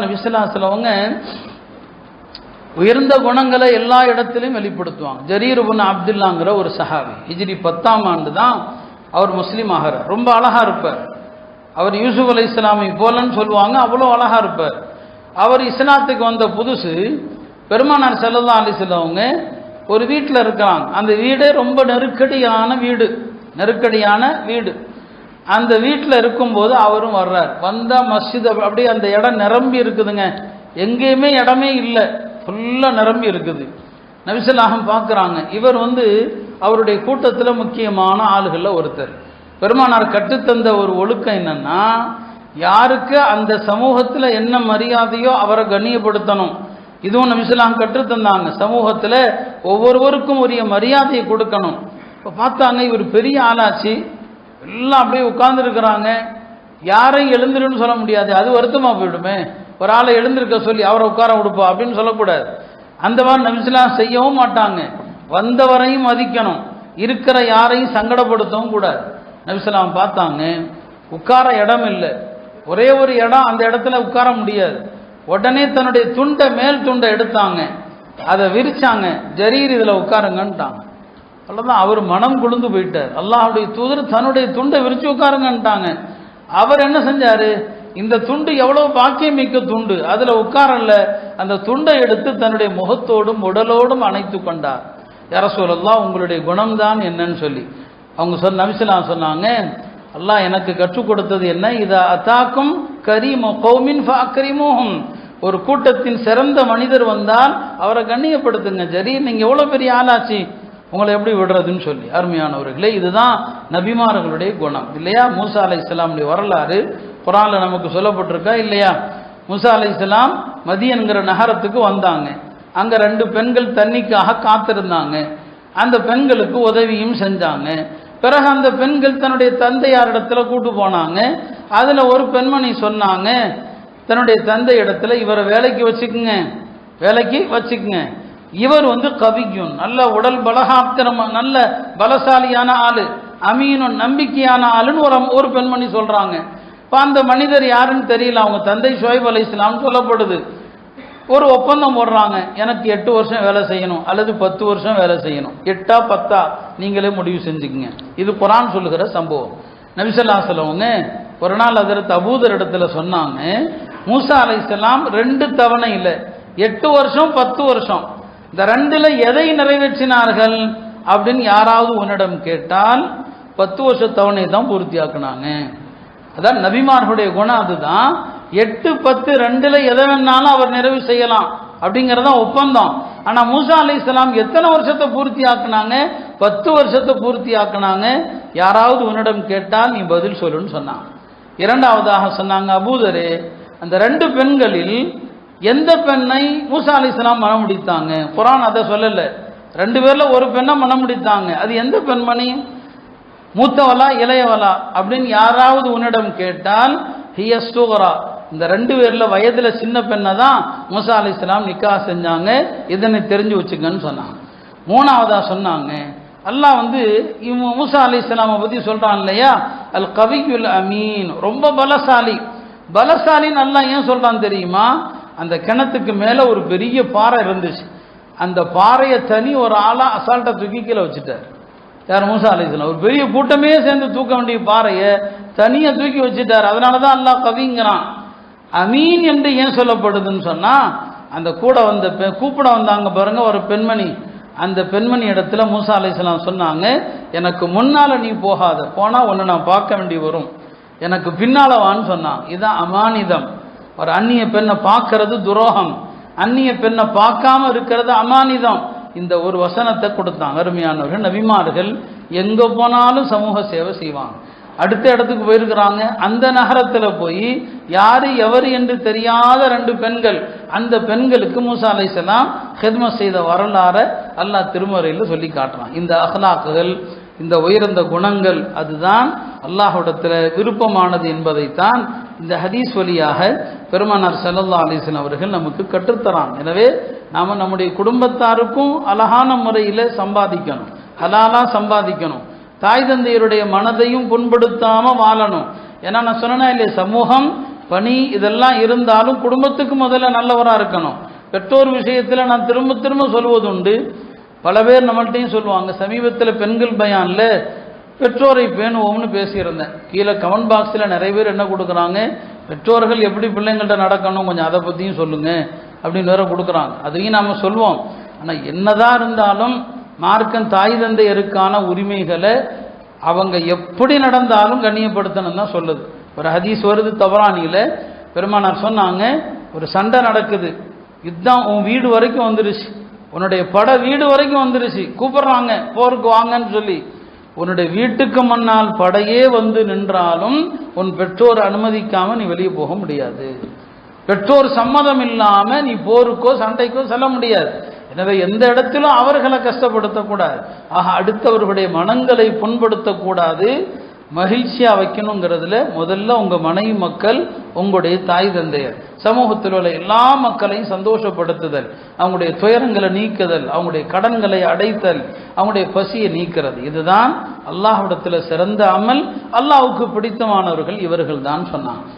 விசலாசிலவங்க உயர்ந்த குணங்களை எல்லா இடத்திலும் வெளிப்படுத்துவாங்க. ஜரீருபுன் அப்துல்லாங்கிற ஒரு சஹாபி. ஹிஜ்ரி பத்தாம் ஆண்டு தான் அவர் முஸ்லீம் ஆகிறார். ரொம்ப அழகா இருப்பார். அவர் யூசுப் அலி இஸ்லாமை போலன்னு சொல்லுவாங்க அவ்வளோ அழகா இருப்பார். அவர் இஸ்லாத்துக்கு வந்த புதுசு பெருமானார் செல்லல்லா அலிஸ்லவங்க ஒரு வீட்டில் இருக்கிறாங்க அந்த வீடு ரொம்ப நெருக்கடியான வீடு. நெருக்கடியான வீடு. அந்த வீட்டில் இருக்கும்போது அவரும் வர்றார். வந்தால் மஸ்ஜித் அப்படியே அந்த இடம் நிரம்பி இருக்குதுங்க. எங்கேயுமே இடமே இல்லை. ஃபுல்லாக நிரம்பி இருக்குது. நபிசல்லாகம் பார்க்குறாங்க. இவர் வந்து அவருடைய கூட்டத்தில் முக்கியமான ஆளுகளில் ஒருத்தர். பெருமானார் கற்றுத்தந்த ஒரு ஒழுக்கம் என்னன்னா யாருக்கு அந்த சமூகத்தில் என்ன மரியாதையோ அவரை கண்ணியப்படுத்தணும். இதுவும் நபிசல்லாம் கற்றுத்தந்தாங்க சமூகத்தில் ஒவ்வொருவருக்கும் உரிய மரியாதையை கொடுக்கணும். இப்போ பார்த்தாங்க இவர் பெரிய ஆளாச்சு. எல்லாம் அப்படியே உட்கார்ந்துருக்கிறாங்க. யாரையும் எழுந்துருன்னு சொல்ல முடியாது. அது வருத்தமாக போயிடுமே. ஒரு ஆளை எழுந்திருக்க சொல்லி அவரை உட்கார விடுப்பா அப்படின்னு சொல்லக்கூடாது. அந்த மாதிரி நபிசுலாம் செய்யவும் மாட்டாங்க. வந்தவரையும் மதிக்கணும். இருக்கிற யாரையும் சங்கடப்படுத்தவும் கூடாது. நபிசுலாம் பார்த்தாங்க உட்கார இடம் இல்லை. ஒரே ஒரு இடம் அந்த இடத்துல உட்கார முடியாது. உடனே தன்னுடைய துண்டை மேல் துண்டை எடுத்தாங்க. அதை விரிச்சாங்க. ஜரீர் இதில் உட்காருங்கன்ட்டாங்க. அவ்வளோதான் அவர் மனம் குளிர்ந்து போயிட்டார். அல்லாஹுடைய தூதர் தன்னுடைய துண்டை விரிச்சு உட்காருங்கன்ட்டாங்க. அவர் என்ன செஞ்சார்? இந்த துண்டு எவ்வளோ பாக்கியம் மிக்க துண்டு. அதில் உட்காரல. அந்த துண்டை எடுத்து தன்னுடைய முகத்தோடும் உடலோடும் அணைத்து கொண்டார். யார சொல்லலாம் உங்களுடைய குணம்தான் என்னன்னு சொல்லி. அவங்க சொன்ன நபிசலாம் சொன்னாங்க அல்லாஹ் எனக்கு கற்றுக் கொடுத்தது என்ன? இதை அத்தாக்கும் கரீமோ கௌமின் கரீமோஹும் ஒரு கூட்டத்தின் சிறந்த மனிதர் வந்தால் அவரை கண்ணியப்படுத்துங்க. ஜரி நீங்கள் எவ்வளோ பெரிய ஆளாச்சு? உங்களை எப்படி விடுறதுன்னு சொல்லி அருமையானவர்களே இதுதான் நபிமார்களுடைய குணம் இல்லையா? மூசா அலை இஸ்லாமுடைய வரலாறு குரானில் நமக்கு சொல்லப்பட்டிருக்கா இல்லையா? மூசா அலை இஸ்லாம் மதியன்கிற நகரத்துக்கு வந்தாங்க. அங்கே ரெண்டு பெண்கள் தண்ணிக்காக காத்திருந்தாங்க. அந்த பெண்களுக்கு உதவியும் செஞ்சாங்க. பிறகு அந்த பெண்கள் தன்னுடைய தந்தையார் கூட்டு போனாங்க. அதில் ஒரு பெண்மணி சொன்னாங்க தன்னுடைய தந்தை இடத்துல இவரை வேலைக்கு வச்சுக்குங்க வேலைக்கு வச்சுக்குங்க. இவர் வந்து கவிக்கும் நல்ல உடல் பலகாப்திரம் நல்ல பலசாலியான ஆளு அமீனும் நம்பிக்கையான ஆளுன்னு ஒரு ஒரு பெண்மணி சொல்றாங்க. இப்போ அந்த மனிதர் யாருன்னு தெரியல அவங்க தந்தை ஷோய்ப் அலி இஸ்லாம்னு சொல்லப்படுது. ஒரு ஒப்பந்தம் போடுறாங்க எனக்கு எட்டு வருஷம் வேலை செய்யணும் அல்லது பத்து வருஷம் வேலை செய்யணும். எட்டா பத்தா நீங்களே முடிவு செஞ்சுக்கங்க. இது குரான் சொல்லுகிற சம்பவம். நபிசல்லா சொல்லவங்க ஒரு நாள் அதற்கு அபூதர் இடத்துல சொன்னாங்க மூசா அலை ரெண்டு தவணை இல்லை எட்டு வருஷம் பத்து வருஷம். இந்த ரெண்டுல எதை நிறைவேற்றினார்கள் அப்படின்னு யாராவது உன்னிடம் கேட்டால் பத்து வருஷ தவணை தான் பூர்த்தியாக்குனாங்க. அதான் நபிமார்களுடைய குணம் அதுதான். எட்டு பத்து ரெண்டுல எதை வேணாலும் அவர் நிறைவு செய்யலாம் அப்படிங்கறதான் ஒப்பந்தம். ஆனா மூசா அலி இஸ்லாம் எத்தனை வருஷத்தை பூர்த்தி ஆக்குனாங்க பத்து வருஷத்தை பூர்த்தி ஆக்குனாங்க யாராவது உன்னிடம் கேட்டால் நீ பதில் சொல்லுன்னு சொன்னான். இரண்டாவதாக சொன்னாங்க அபூதரே அந்த ரெண்டு பெண்களில் எந்த பெண்ணை மூசா அலி இஸ்லாம் மனம் முடித்தாங்க குரான் அதை சொல்லல. ரெண்டு பேர்ல ஒரு பெண்ணை மனம் முடித்தாங்க அது எந்த பெண்மணி? மூத்தவளா இளையவளா? அப்படின்னு யாராவது உன்னிடம் கேட்டால் ஹியஸ்டூகரா இந்த ரெண்டு பேர்ல வயதுல சின்ன பெண்ணை தான் மூசா அலி இஸ்லாம் நிக்கா செஞ்சாங்க. இதனை தெரிஞ்சு வச்சுக்கன்னு சொன்னாங்க. மூணாவதா சொன்னாங்க. அல்லாஹ் வந்து இவன் மூசா அலி இஸ்லாமை பத்தி சொல்றான் இல்லையா? அல் கவியுல் அமீன். ரொம்ப பலசாலி. பலசாலின்னு அல்லாஹ் ஏன் சொல்றான் தெரியுமா? அந்த கிணத்துக்கு மேலே ஒரு பெரிய பாறை இருந்துச்சு. அந்த பாறையை தனி ஒரு ஆளாக அசால்ட்டாக தூக்கி கீழே வச்சுட்டார். யார்? மூசா அலிஸ்லாம் ஒரு பெரிய கூட்டமே சேர்ந்து தூக்க வேண்டிய பாறையை தனியாக தூக்கி வச்சுட்டார். அதனால தான் அல்லாஹ் கவிங்கிறான். அமீன் என்று ஏன் சொல்லப்படுதுன்னு சொன்னால் அந்த கூட வந்த பெ- கூப்பிட வந்தாங்க பாருங்க ஒரு பெண்மணி. அந்த பெண்மணி இடத்துல மூசா அலிஸ்லாம் சொன்னாங்க எனக்கு முன்னால் நீ போகாத. போனால் ஒன்று நான் பார்க்க வேண்டி வரும். எனக்கு பின்னால வான்னு சொன்னான். இதுதான் அமானிதம். ஒரு அந்நிய பெண்ணை பார்க்கறது துரோகம். அந்நிய பெண்ணை பார்க்காம இருக்கிறது அமானிதம். இந்த ஒரு வசனத்தை கொடுத்தாங்க அருமையானவர்கள் நபிமார்கள் எங்க போனாலும் சமூக சேவை செய்வாங்க. அடுத்த இடத்துக்கு போயிருக்கிறாங்க. அந்த நகரத்துல போய் யாரு எவர் என்று தெரியாத ரெண்டு பெண்கள் அந்த பெண்களுக்கு மூசா அலைசலாம் ஹெத்ம செய்த வரலாற அல்லாஹ் திருமறையில் சொல்லி காட்டுறான். இந்த அகலாக்குகள் இந்த உயர்ந்த குணங்கள் அதுதான் அல்லாஹ்விடத்தில் விருப்பமானது என்பதைத்தான் இந்த ஹதீஸ் வழியாக பெருமானார் ஸல்லல்லாஹு அலைஹி அவர்கள் நமக்கு கற்றுத்தரான். எனவே நாம் நம்முடைய குடும்பத்தாருக்கும் அழகான முறையில் சம்பாதிக்கணும். ஹலாலாக சம்பாதிக்கணும். தாய் தந்தையருடைய மனதையும் புண்படுத்தாமல் வாழணும். ஏன்னா நான் சொன்னேன்னா இல்லை சமூகம் பணி இதெல்லாம் இருந்தாலும் குடும்பத்துக்கு முதல்ல நல்லவராக இருக்கணும். பெற்றோர் விஷயத்தில் நான் திரும்ப திரும்ப சொல்வதுண்டு. பல பேர் நம்மள்ட்டையும் சொல்லுவாங்க சமீபத்தில் பெண்கள் பயானில் பெற்றோரை பேணுவோம்னு பேசியிருந்தேன். கீழே கமெண்ட் பாக்ஸில் நிறைய பேர் என்ன கொடுக்குறாங்க? பெற்றோர்கள் எப்படி பிள்ளைங்கள்ட்ட நடக்கணும்? கொஞ்சம் அதை பற்றியும் சொல்லுங்கள் அப்படின்னு வேற கொடுக்குறாங்க. அதையும் நாம் சொல்லுவோம். ஆனால் என்னதான் இருந்தாலும் மார்க்கன் தாய் தந்தையருக்கான உரிமைகளை அவங்க எப்படி நடந்தாலும் கண்ணியப்படுத்தணும் தான் சொல்லுது. ஒரு ஹதீஸ் வருது தவறானியில் பெருமானார் சொன்னாங்க ஒரு சண்டை நடக்குது. இதுதான் உன் வீடு வரைக்கும் வந்துருச்சு. உன்னுடைய பட வீடு வரைக்கும் வந்துருச்சு. கூப்பிடுறாங்க போருக்கு வாங்கன்னு சொல்லி. உன்னுடைய வீட்டுக்கு முன்னால் படையே வந்து நின்றாலும் உன் பெற்றோர் அனுமதிக்காம நீ வெளியே போக முடியாது. பெற்றோர் சம்மதம் இல்லாம நீ போருக்கோ சண்டைக்கோ செல்ல முடியாது. எனவே எந்த இடத்திலும் அவர்களை கஷ்டப்படுத்தக்கூடாது. ஆக அடுத்தவர்களுடைய மனங்களை புண்படுத்தக்கூடாது. மகிழ்ச்சியாக வைக்கணுங்கிறதுல முதல்ல உங்கள் மனைவி மக்கள் உங்களுடைய தாய் தந்தையர். சமூகத்தில் உள்ள எல்லா மக்களையும் சந்தோஷப்படுத்துதல் அவங்களுடைய துயரங்களை நீக்குதல் அவங்களுடைய கடன்களை அடைத்தல் அவங்களுடைய பசியை நீக்கிறது. இதுதான் அல்லாஹ்விடத்தில் சிறந்த அமல். அல்லாஹ்வுக்கு பிடித்தமானவர்கள் இவர்கள் தான் சொன்னாங்க.